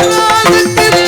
ஆதி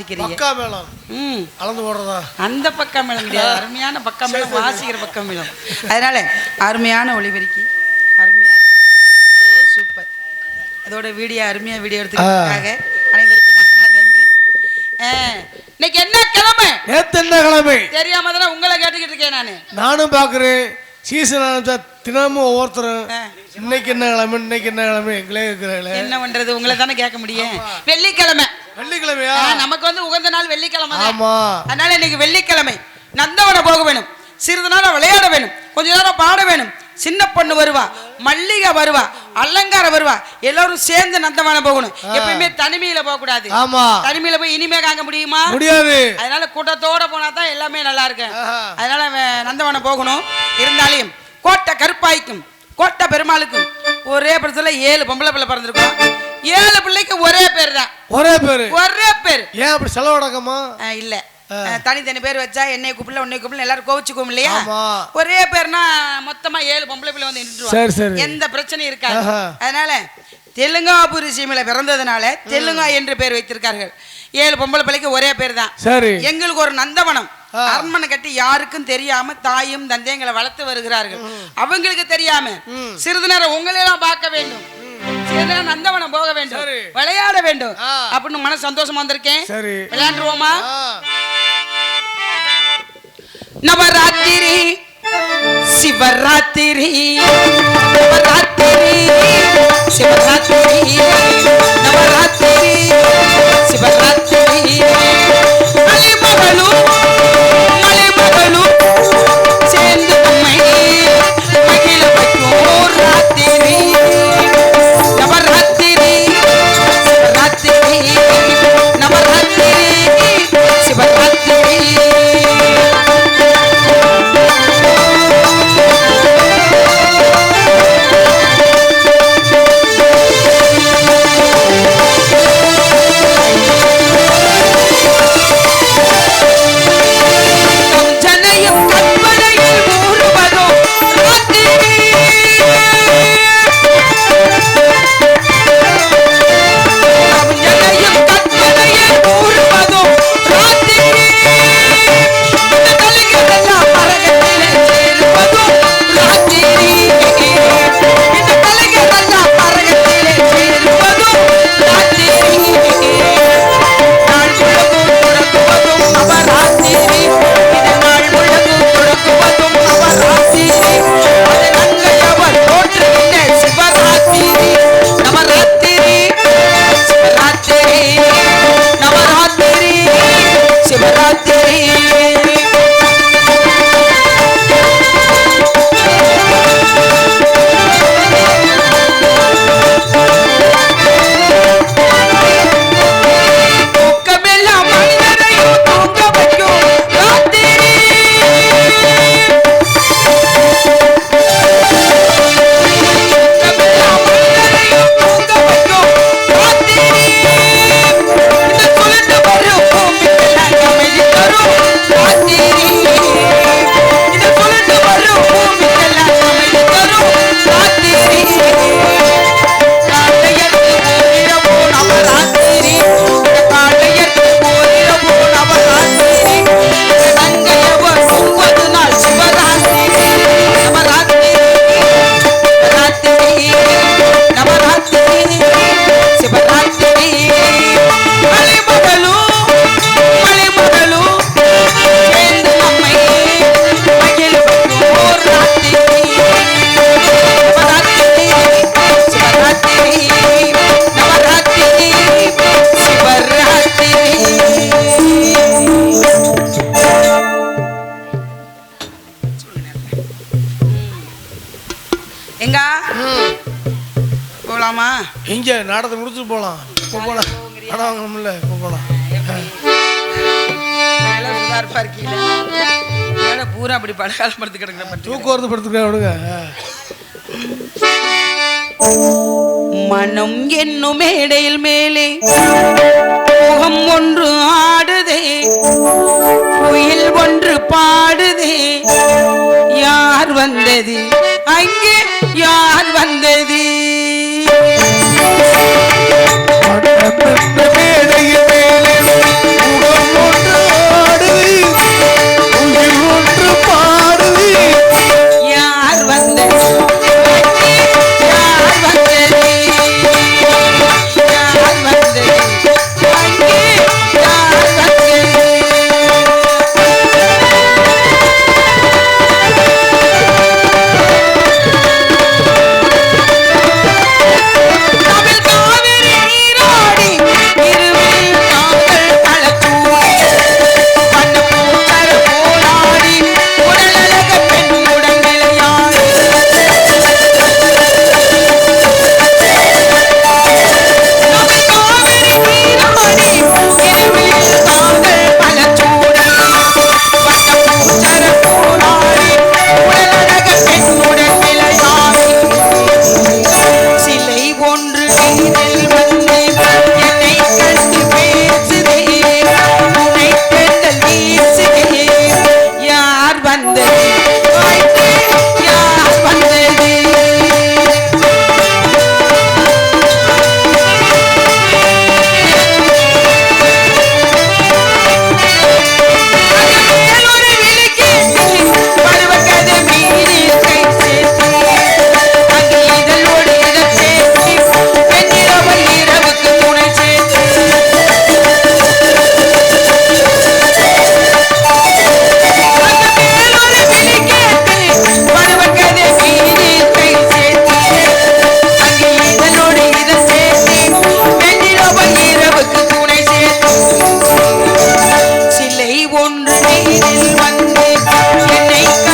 வாசிக்கிறீங்க. பக்கா மேளம். ம். அளந்து போடுறதா? அந்த பக்கம் மேளம் கிடையாது. அருமையான பக்கம் மேளம் வாசிக்கிற பக்கம் மேளம். அதனால அருமையான ஒளிபெருக்கி. அருமையா ஓ, சூப்பர். அதோட வீடியோ அருமையா வீடியோ எடுத்துக்கிறதுக்காக அனைவருக்கும் நன்றி. இன்னைக்கு என்ன கிழமை? நேத்து என்ன கிழமை? தெரியாம தானே உங்களை கேட்டுக்கிட்டு இருக்கேன் நானு. நானும் பாக்குறேன் சீசன் ஆரம்பிச்சா தினமும் ஒவ்வொருத்தரும். இன்னைக்கு என்ன கிழமை? இன்னைக்கு என்ன கிழமை? எங்களே இருக்கிறாங்களே என்ன பண்றது? உங்களை தானே கேட்க முடியும். வெள்ளிக்கிழமை. வெள்ளிக்கிழமையா? நமக்கு வந்து உகந்த நாள் வெள்ளிக்கிழமை. ஆமா. அதனால இன்னைக்கு வெள்ளிக்கிழமை. நந்தவனம் போக வேணும். சிறிது நேரம் விளையாட வேணும். கொஞ்ச நேரம் பாட வேணும். சின்ன பொண்ணு வருவா மல்லிகை வருவா அலங்காரம் வருவா. எல்லாரும் சேர்ந்து நந்தவனம் போகணும். எப்பயுமே தனிமையில போக கூடாது ஆமா. தனிமையில போய் இனிமே காங்க முடியுமா? முடியாது. அதனால கூட்டத்தோட போனா தான் எல்லாமே நல்லா இருக்கு. அதனால நந்தவனம் போகணும். இருந்தாலும் கோட்டை கருப்பாய்க்கும் கோட்டை பெருமாளுக்கும் ஒரே படத்துல ஏழு பொம்பளை பிள்ளை பிறந்திருக்கும். ஏழு பிள்ளைக்கு ஒரே பேர் தான் ஒரே பேரு. ஒரே பேர். ஏன் அப்படி செலவடக்கமா இல்ல. தனித்தனி பேர் வச்சா என்னை கூப்பிடல உன்னை கூப்பிடல எல்லாரும் கோவிச்சுக்குவோம் இல்லையா. ஒரே பேர்னா மொத்தமா ஏழு பொம்பளை பிள்ளை வந்து நின்றுவாங்க எந்த பிரச்சனையும் இருக்காது. அதனால தெலுங்காபுரி சீமையில பிறந்ததுனால தெலுங்கா என்று பேர் வைத்திருக்கார்கள். ஏழு பொம்பளை பிள்ளைக்கு ஒரே பேர் தான் சரி. எங்களுக்கு ஒரு நந்தவனம். அரண்மனை கட்டி யாருக்கும் தெரியாம தாயும் தந்தையங்களை வளர்த்து வருகிறார்கள். அவங்களுக்கு தெரியாம சிறிது நேரம் உங்களெல்லாம் பார்க்க வேண்டும். நந்தவனம் போக வேண்டும். விளையாட வேண்டும். அப்படின்னு மன சந்தோஷமா வந்திருக்கேன் விளையாண்டுருவோமா. நவராத்திரி சிவராத்திரி நவராத்திரி சிவராத்திரி நவராத்திரி சிவராத்திரி மலைமகளு பலகாலம் படுத்து கிடக்குற பட்டு தூக்கம் வருது படுத்துக்க விடுங்க. ஆ. மனம் என்னும் மேடையில் மேலே முகம் ஒன்று ஆடுதே குயில் ஒன்று பாடுதே. யார் வந்தது? நேரில் வந்து என்னை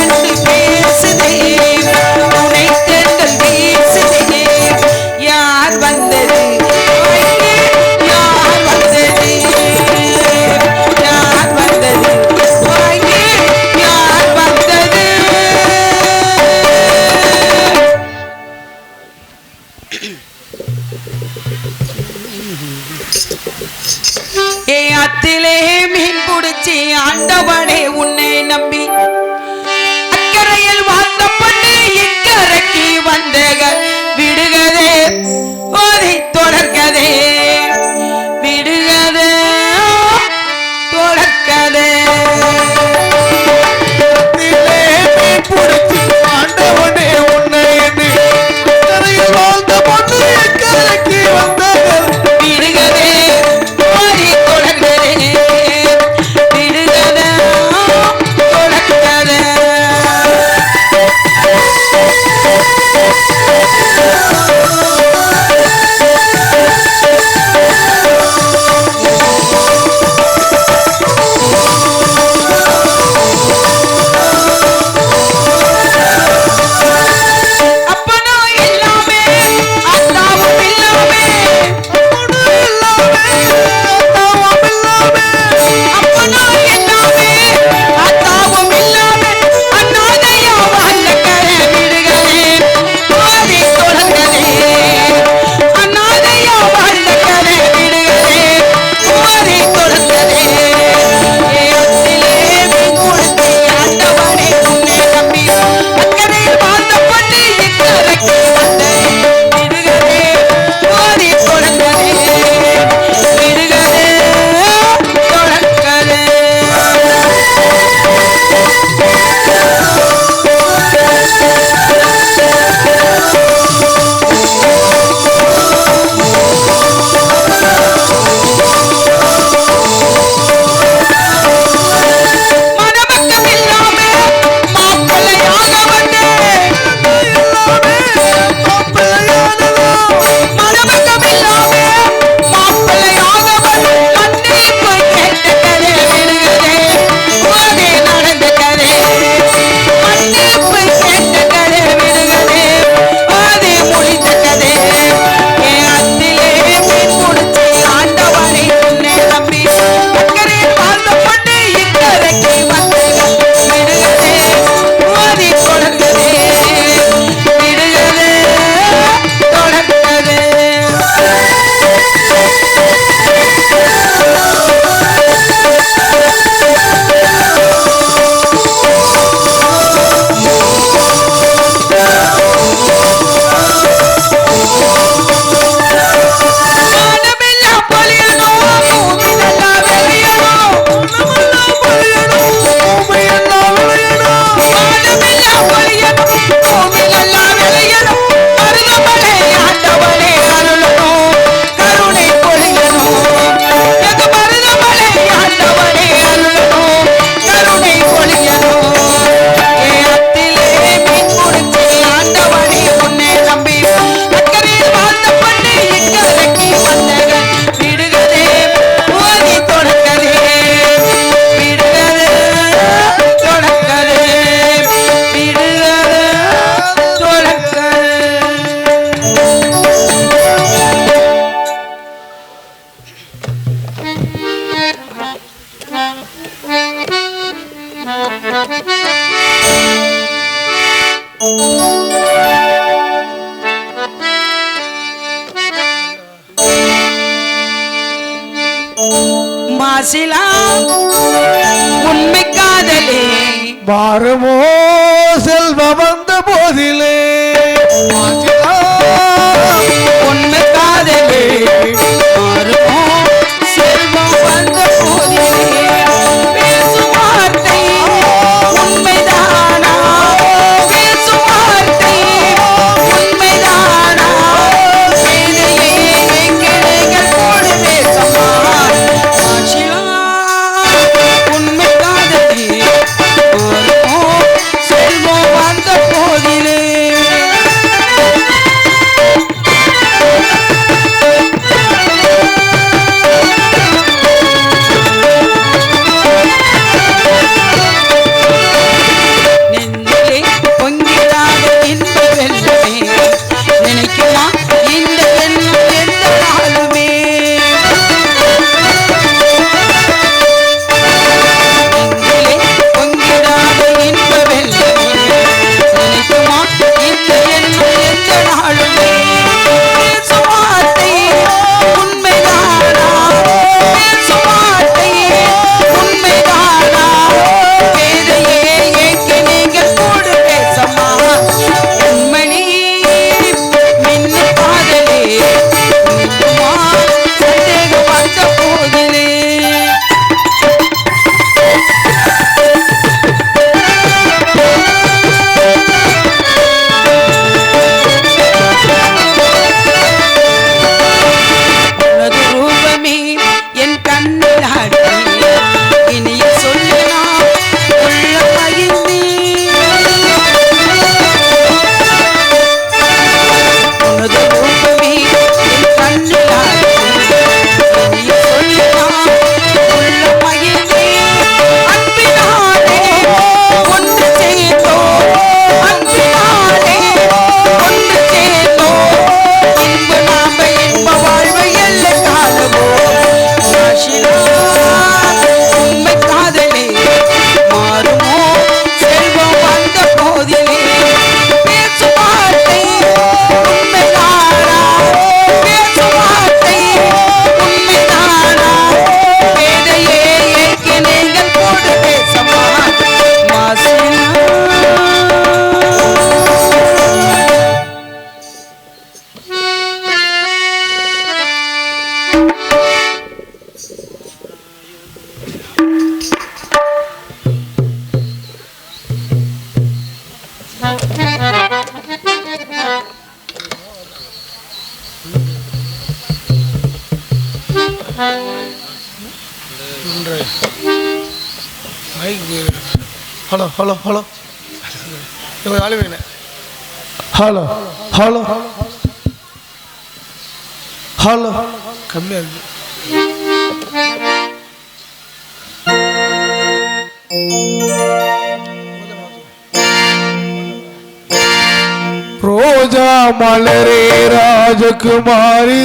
ரோஜா மலரே ராஜகுமாரி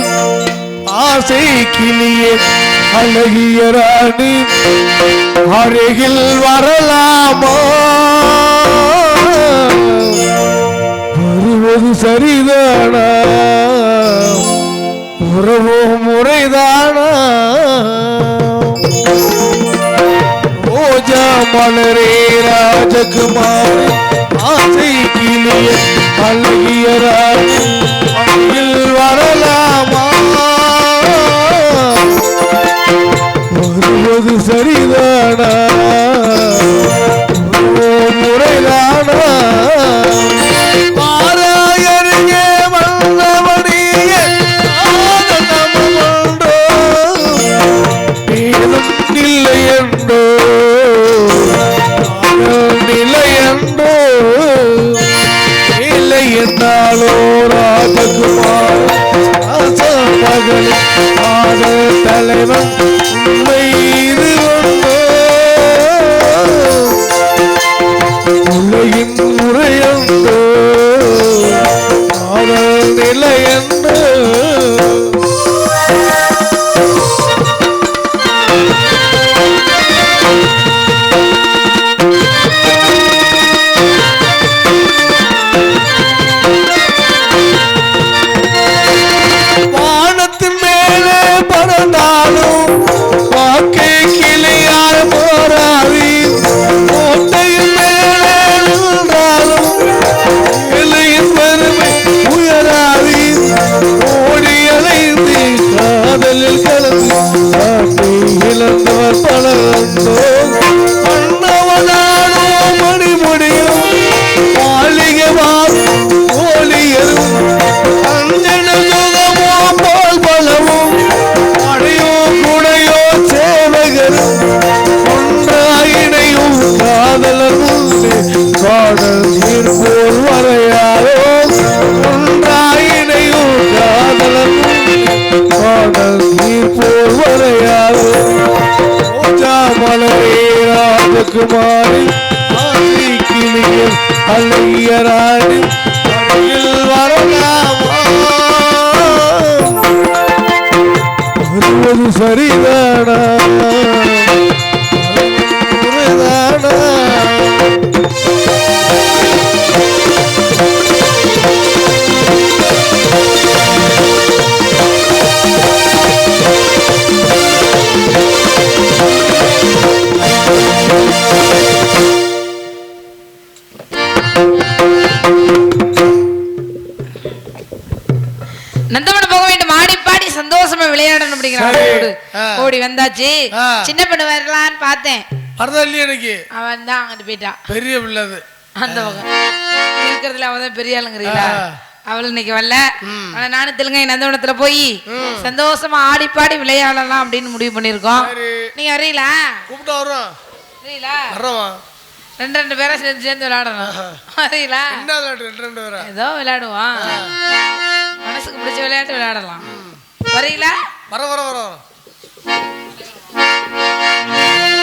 ஆசை கிளியே அழகிய ராணி அருகில் வரலாமோ? வருவது சரிதானா? உறவு முறைதானா? மலரே ராஜகுமார் ஆசை கிளிய அழகிய ராஜில் வரலாமா? வருவது சரிதானா? முறைதானா? ஓடி வந்தாச்சு. சின்ன பொண்ணு வரலான்னு பார்த்தேன். வரதா இல்லையா எனக்கு அவன் தான் அங்கிட்டு போயிட்டான். பெரிய பிள்ளை அந்த பக்கம். இருக்கிறதுல அவன் தான் பெரிய ஆளுங்கிறீங்களா. அவள் இன்னைக்கு வரல. ஆனா நானும் தெலுங்கை நந்தவனத்துல போய் சந்தோஷமா ஆடி பாடி விளையாடலாம் அப்படின்னு முடிவு பண்ணிருக்கோம். நீங்க வரீங்களா கூப்பிட்டா வரோம் வரீங்களா வர்றோமா? ரெண்டு ரெண்டு பேரா சேர்ந்து சேர்ந்து விளையாடணும். வரீங்களா விளையாட்டு ரெண்டு ரெண்டு பேரா? ஏதோ விளையாடுவோம். மனசுக்கு பிடிச்ச விளையாட்டு விளையாடலாம். வரீங்களா வர வர வர வர மலையூர்